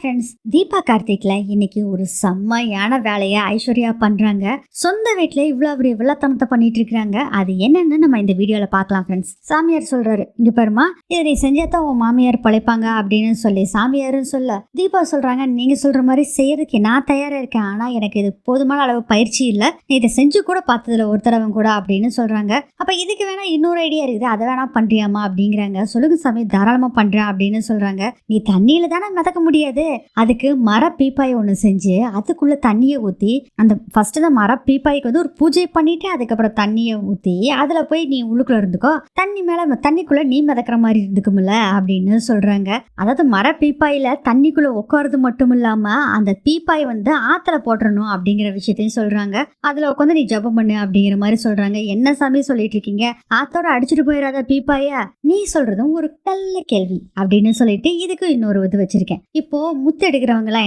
Friends Deepa கார்த்திக்ல இன்னைக்கு ஒரு செம்மையான வேலையை ஐஸ்வர்யா பண்றாங்க. சொந்த வீட்டில் இவ்வளோ பெரிய வில்லத்தனத்தை பண்ணிட்டு இருக்காங்க அது என்னன்னு நம்ம இந்த வீடியோல பார்க்கலாம் ஃப்ரெண்ட்ஸ் சாமியார் சொல்றாரு இங்க பாருமா இதை நீ செஞ்சாதான் உன் மாமியார் பழைப்பாங்க அப்படின்னு சொல்லி சாமியாரும் சொல்ல தீபா சொல்றாங்க நீங்க சொல்ற மாதிரி செய்யறதுக்கு நான் தயாரா இருக்கேன். ஆனா எனக்கு இது போதுமான அளவு பயிற்சி இல்லை. நீ இதை செஞ்சு கூட பார்த்ததுல ஒரு தடவை கூட அப்படின்னு சொல்றாங்க. அப்ப இதுக்கு வேணா இன்னொரு ஐடியா இருக்குது. அதை வேணா பண்றியாமா அப்படிங்கிறாங்க. சொல்லுங்க சாமி தாராளமா பண்றேன் அப்படின்னு சொல்றாங்க. நீ தண்ணியில தானே மிதக்க முடியாது. அதுக்கு மர பீப்பாய் ஒன்று செஞ்சு அதுக்குள்ளே தண்ணியை ஊற்றி அந்த ஃபஸ்ட்டு அந்த மர பீப்பாய்க்கு வந்து ஒரு பூஜை பண்ணிட்டு அதுக்கப்புறம் தண்ணியை ஊற்றி அதில் போய் நீ உள்ளுக்குள்ளே இருந்துக்கோ. தண்ணி மேலே தண்ணிக்குள்ளே நீ மிதக்கிற மாதிரி இருந்துக்கும்ல அப்படின்னு சொல்றாங்க. அதாவது மர பீப்பாயில தண்ணிக்குள்ளே உட்காருறது மட்டும் இல்லாமல் அந்த பீப்பாய் வந்து ஆற்றுல போட்டுறணும் அப்படிங்கிற விஷயத்தையும் சொல்கிறாங்க அதில் உட்காந்து நீ ஜெபம் பண்ணு அப்படிங்கிற மாதிரி சொல்கிறாங்க என்ன சாமி சொல்லிட்டு இருக்கீங்க? ஆத்தோட அடிச்சுட்டு போயிடாத பீப்பாய. நீ சொல்றதும் ஒரு நல்ல கேள்வி அப்படின்னு சொல்லிட்டு இதுக்கு இன்னொரு இது வச்சிருக்கேன். இப்போ முத்து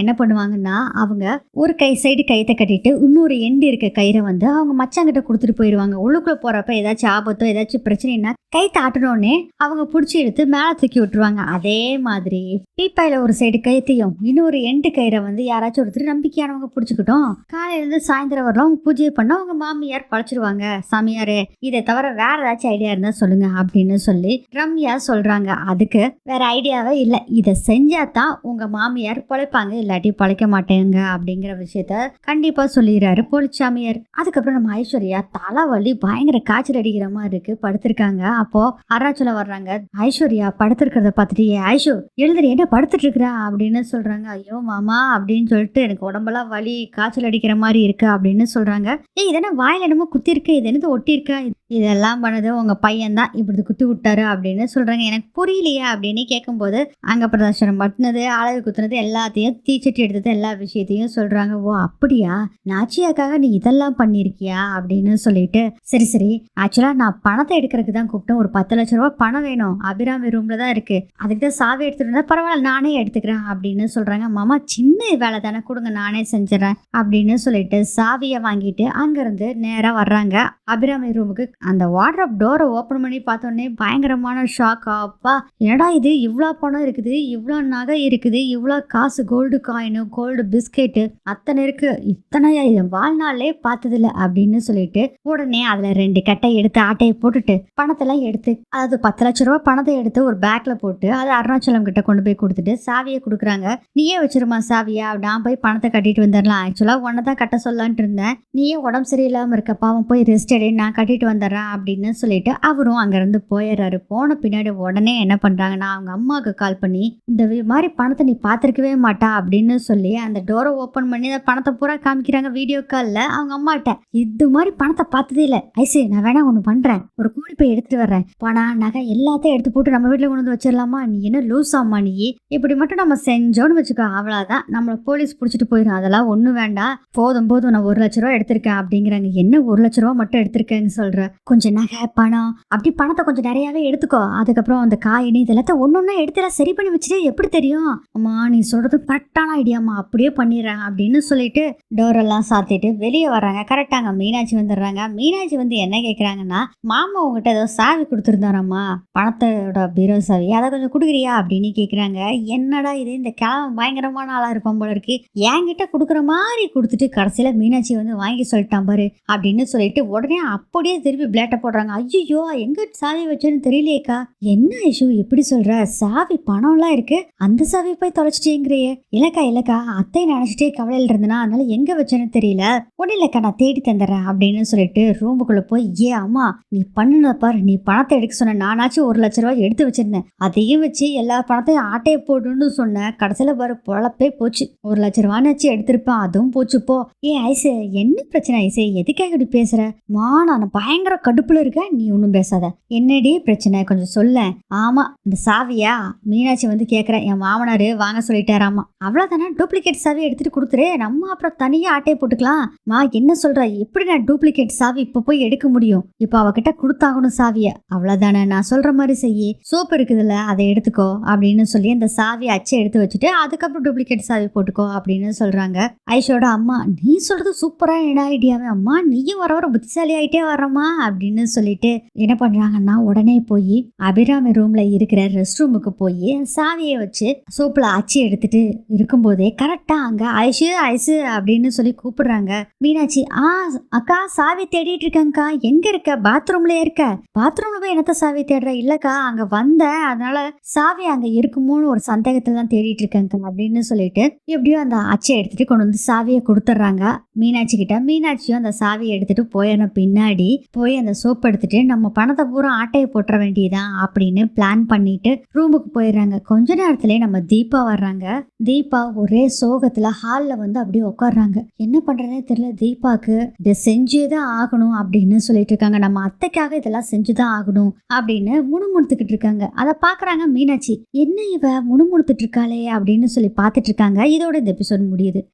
என்ன பண்ணுவாங்கன்னா அவங்க ஒரு கை சைடு கயிற்றை கட்டிட்டு இன்னொரு எண்டு இருக்க கயிறை வந்து அவங்க மச்சாங்கிட்ட கொடுத்துட்டு போயிடுவாங்க. உள்ளுக்குள்ள போறப்ப ஏதாச்சும் ஆபத்தோ ஏதாச்சும் பிரச்சனைனா கை ஆட்டணும்னே அவங்க பிடிச்சி எடுத்து மேலே தூக்கி விட்டுருவாங்க. அதே மாதிரி பீப்பாயில ஒரு சைடு கயித்தையும் இன்னொரு எண்டு கயிறை வந்து யாராச்சும் ஒருத்தர் நம்பிக்கையானவங்க பிடிச்சிக்கிட்டோம். காலையிலேருந்து சாயந்தரம் வரலாம் அவங்க பூஜையை பண்ண அவங்க மாமியார் பழச்சிருவாங்க. சாமியாரே இதை தவிர வேற ஏதாச்சும் ஐடியா இருந்தால் சொல்லுங்க அப்படின்னு சொல்லி ரம்யா சொல்றாங்க. அதுக்கு வேற ஐடியாவே இல்லை. இதை செஞ்சா தான் உங்க மாமியார் பொழைப்பாங்க இல்லாட்டி பொழைக்க மாட்டேங்க அப்படிங்கிற விஷயத்த கண்டிப்பா சொல்லிடுறாரு போலிச்சாமியார் அதுக்கப்புறம் நம்ம ஐஸ்வர்யா தலைவலி பயங்கர காய்ச்சல் அடிக்கிற மாதிரி இருக்கு படுத்திருக்காங்க. அப்போ அருணாச்சலம் வர்றாங்க. ஐஸ்வர்யா படுத்திருக்கிறத பார்த்துட்டு ஏ ஐஷோ எழுதுற என்ன படுத்துட்டு இருக்கிறா? அப்படின்னு சொல்றாங்க. ஐயோ மாமா அப்படின்னு சொல்லிட்டு எனக்கு உடம்பெல்லாம் வலி காய்ச்சல் அடிக்கிற மாதிரி இருக்கு அப்படின்னு சொல்றாங்க. ஏய் இதென்ன வாயில என்னமோ குத்திருக்கு இது என்னது ஒட்டியிருக்கா இதெல்லாம் பண்ணது உங்கள் பையன் தான் இப்படி குத்தி விட்டாரு அப்படின்னு சொல்கிறாங்க எனக்கு புரியலையே அப்படின்னு கேட்கும்போது அங்க பிரதர்ஷனம் பட்டினது அழகு குத்துனது எல்லாத்தையும் தீச்சட்டி எடுத்தது எல்லா விஷயத்தையும் சொல்கிறாங்க ஓ அப்படியா? நாச்சியாக்காக நீ இதெல்லாம் பண்ணியிருக்கியா? அப்படின்னு சொல்லிட்டு சரி சரி ஆக்சுவலாக நான் பணத்தை எடுக்கிறதுக்கு தான் கூப்பிட்டேன். ஒரு பத்து லட்ச ரூபா பணம் வேணும். அபிராமி ரூமில் தான் இருக்குது அதுக்கு தான் சாவி எடுத்துகிட்டு இருந்தா பரவாயில்ல நானே எடுத்துக்கிறேன் அப்படின்னு சொல்கிறாங்க மாமா சின்ன வேலை தானே கொடுங்க நானே செஞ்சிடறேன் அப்படின்னு சொல்லிட்டு சாவியை வாங்கிட்டு அங்கேருந்து நேராக வர்றாங்க. அபிராமி ரூமுக்கு அந்த வாட்ரப் டோரை ஓப்பன் பண்ணி பார்த்தோன்னே பயங்கரமான ஷாக் அப்பா என்னடா இது? இவ்வளோ பணம் இருக்குது இவ்வளோ நகை இருக்குது இவ்வளோ காசு கோல்டு காயினு கோல்டு பிஸ்கெட்டு அத்தனை இருக்கு. இத்தனையா என் வாழ்நாளே பார்த்ததில்ல அப்படின்னு சொல்லிட்டு உடனே அதில் ரெண்டு கட்டை எடுத்து ஆட்டையை போட்டுட்டு பணத்தெல்லாம் எடுத்து அதாவது பத்து லட்ச ரூபா பணத்தை எடுத்து ஒரு பேக்கில் போட்டு அதை அருணாச்சலம் கிட்ட கொண்டு போய் கொடுத்துட்டு சாவியை கொடுக்குறாங்க. நீயே வச்சிருமா சாவியா? நான் போய் பணத்தை கட்டிட்டு வந்துடலாம். ஆக்சுவலாக உன்னை தான் கட்ட சொல்லலான்ட்டு இருந்தேன். நீயே உடம்பு சரியில்லாமல் இருக்க பாவம் போய் ரெஸ்ட் எடு நான் கட்டிட்டு வந்துடுறேன். அப்படின்னு சொல்லிட்டு அவரும் அங்கேருந்து போயிடுறாரு. போன பின்னாடி உடனே என்ன பண்ணுறாங்கன்னா அவங்க அம்மாவுக்கு கால் பண்ணி இந்த மாதிரி பணத்தை நீ பார்த்துருக்கவே மாட்டா அப்படின்னு சொல்லி அந்த டோரை ஓப்பன் பண்ணி அந்த பணத்தை பூரா காமிக்கிறாங்க வீடியோ காலில் அவங்க அம்மாட்ட. இது மாதிரி பணத்தை பார்த்ததே இல்லை. ஐசு நான் வேணா ஒன்று பண்ணுறேன் ஒரு கூலி போய் எடுத்துட்டு வர்றேன். பணம் நகை எல்லாத்தையும் எடுத்து போட்டு நம்ம வீட்டில் கொண்டு வந்து வச்சிடலாமா? நீ என்ன லூஸ் ஆமா நீ? இப்படி மட்டும் நம்ம செஞ்சோன்னு வச்சுக்கோ அவ்வளோதான் நம்மளை போலீஸ் பிடிச்சிட்டு போயிடும் அதெல்லாம் ஒன்றும் வேண்டாம். போதும் போதும். நான் ஒரு லட்ச ரூபா எடுத்திருக்கேன் அப்படிங்கிறாங்க. என்ன ஒரு லட்ச ரூபா மட்டும் எடுத்திருக்கேன்னு சொல்கிற கொஞ்சம் நகை பணம் அப்படி பணத்தை கொஞ்சம் நிறையாவே எடுத்துக்கோ. அதுக்கப்புறம் அந்த காயினி இதெல்லாத்தையும் ஒன்று ஒன்றா எடுத்துலாம் சரி பண்ணி வச்சுட்டு எப்படி தெரியும்? அம்மா நீ சொல்றது கரெக்டான ஐடியாம்மா அப்படியே பண்ணிடுறேன் அப்படின்னு சொல்லிட்டு டோரெல்லாம் சாத்திட்டு வெளியே வர்றாங்க. கரெக்டாங்க மீனாட்சி வந்துடுறாங்க. மீனாட்சி வந்து என்ன கேட்குறாங்கன்னா மாமா உங்ககிட்ட ஏதோ சாவி கொடுத்துருந்தாராம்மா. பணத்தோட பீரோ சாவி அதை கொஞ்சம் கொடுக்குறியா? அப்படின்னு கேட்குறாங்க என்னடா இது? இந்த கிழமை பயங்கரமான ஆளாக இருப்பான் போல இருக்கு. என்கிட்ட கொடுக்குற மாதிரி கொடுத்துட்டு கடைசியில் மீனாட்சி வந்து வாங்கி சொல்லிட்டான் பாரு. அப்படின்னு சொல்லிட்டு உடனே அப்படியே திருப்பி பிளேட்டை போடுறாங்க. ஐயோ எங்க சாவி வச்சேன்னு தெரியலையேக்கா. என்ன இஷு எப்படி சொல்ற? சாவி பணம்லாம் இருக்கு. அந்த சாவி போய் தொலைச்சிட்டேங்கிறியே. இல்லக்கா இல்லக்கா அத்தை நினைச்சிட்டே கவலையில் இருந்தனா? அதனால எங்க வச்சேன்னு தெரியல. ஒன்றும் இல்லக்கா நான் தேடி தந்துடுறேன் அப்படின்னு சொல்லிட்டு ரூமுக்குள்ள போய் ஏ அம்மா நீ பண்ணுன பாரு. நீ பணத்தை எடுக்க சொன்ன. நானாச்சும் ஒரு லட்ச ரூபாய் எடுத்து வச்சிருந்தேன். அதையும் வச்சு எல்லா பணத்தையும் ஆட்டையை போடுன்னு சொன்னேன் கடைசியில் பாரு பொழப்பே போச்சு. ஒரு லட்ச ரூபான்னு எடுத்திருப்பேன். அதுவும் போச்சு போ. ஏ ஐசு என்ன பிரச்சனை ஐசு? எதுக்காக இப்படி பேசுற? மா நான் பயங்கர கடுப்புல இருக்க நீ ஒன்றும் பேசாத. என்னடி பிரச்சனை? கொஞ்சம் சொல்ல. ஆமா இந்த சாவியா? மீனாட்சி வந்து கேட்குறேன் என் மாமனார் வாங்க சொல்லிட்டாராமா. அவ்வளோதானே டூப்ளிகேட் சாவி எடுத்துட்டு கொடுத்துரு. நம்ம அப்புறம் தனியாக ஆட்டையை போட்டுக்கலாம். மா என்ன சொல்ற? எப்படி நான் டூப்ளிகேட் சாவி இப்போ போய் எடுக்க முடியும்? இப்போ அவகிட்ட கொடுத்தாகணும் சாவியை. அவ்வளோதானே நான் சொல்ற மாதிரி செய்யி. சோப்பு இருக்குதுல்ல அதை எடுத்துக்கோ அப்படின்னு சொல்லி அந்த சாவியை அச்சை எடுத்து வச்சுட்டு அதுக்கப்புறம் டூப்ளிகேட் சாவி போட்டுக்கோ அப்படின்னு சொல்றாங்க ஐஷோட அம்மா. நீ சொல்றது சூப்பராக என்ன ஐடியாவே அம்மா நீயும் வர வர புத்திசாலி ஆயிட்டே வர்றம்மா. அப்படின்னு சொல்லிட்டு என்ன பண்ணுறாங்கன்னா உடனே போய் அபிராமி ரூமில் இருக்கிற ரெஸ்ட் ரூமுக்கு போய் சாவியை வச்சு சோப்பில் அச்சு எடுத்துட்டு இருக்கும்போதே கரெக்டாக அங்கே ஐசு ஐசு அப்படின்னு சொல்லி கூப்பிடுறாங்க. மீனாட்சி ஆ அக்கா சாவி தேடிட்டு இருக்கேங்க்கா எங்கே இருக்க? பாத்ரூம்ல இருக்க. பாத்ரூம்ல போய் என்னத்த சாவி தேடுற? இல்லைக்கா அங்கே வந்தேன். அதனால சாவி அங்கே இருக்குமோன்னு ஒரு சந்தேகத்தில் தான் தேடிட்டு இருக்கேங்க்கா அப்படின்னு சொல்லிட்டு எப்படியோ அந்த அச்சை எடுத்துட்டு கொண்டு வந்து சாவியை கொடுத்துட்றாங்க மீனாட்சி கிட்ட. மீனாட்சியும் அந்த சாவியை எடுத்துட்டு போயிடணும் பின்னாடி போய் அந்த சோப் எடுத்துட்டு நம்ம பணத்தை பூரா ஆட்டையை போட்டுற வேண்டியதான் அப்படின்னு பிளான் பண்ணிட்டு ரூமுக்கு போயிடுறாங்க. கொஞ்ச நேரத்திலே நம்ம தீபா வர்றாங்க. தீபா ஒரே சோகத்துல ஹால்ல வந்து அப்படியே உட்காடுறாங்க என்ன பண்றதே தெரியல. தீபாக்கு இதை செஞ்சுதான் ஆகணும் அப்படின்னு சொல்லிட்டு இருக்காங்க. நம்ம அத்தைக்காக இதெல்லாம் செஞ்சுதான் ஆகணும் அப்படின்னு முணுமுணுத்துக்கிட்டு இருக்காங்க. அதை பாக்குறாங்க மீனாட்சி. என்ன இவ முணுமுணுத்துட்டு இருக்காளே அப்படின்னு சொல்லி பார்த்துட்டு இருக்காங்க. இதோட இந்த எபிசோட் முடியுது.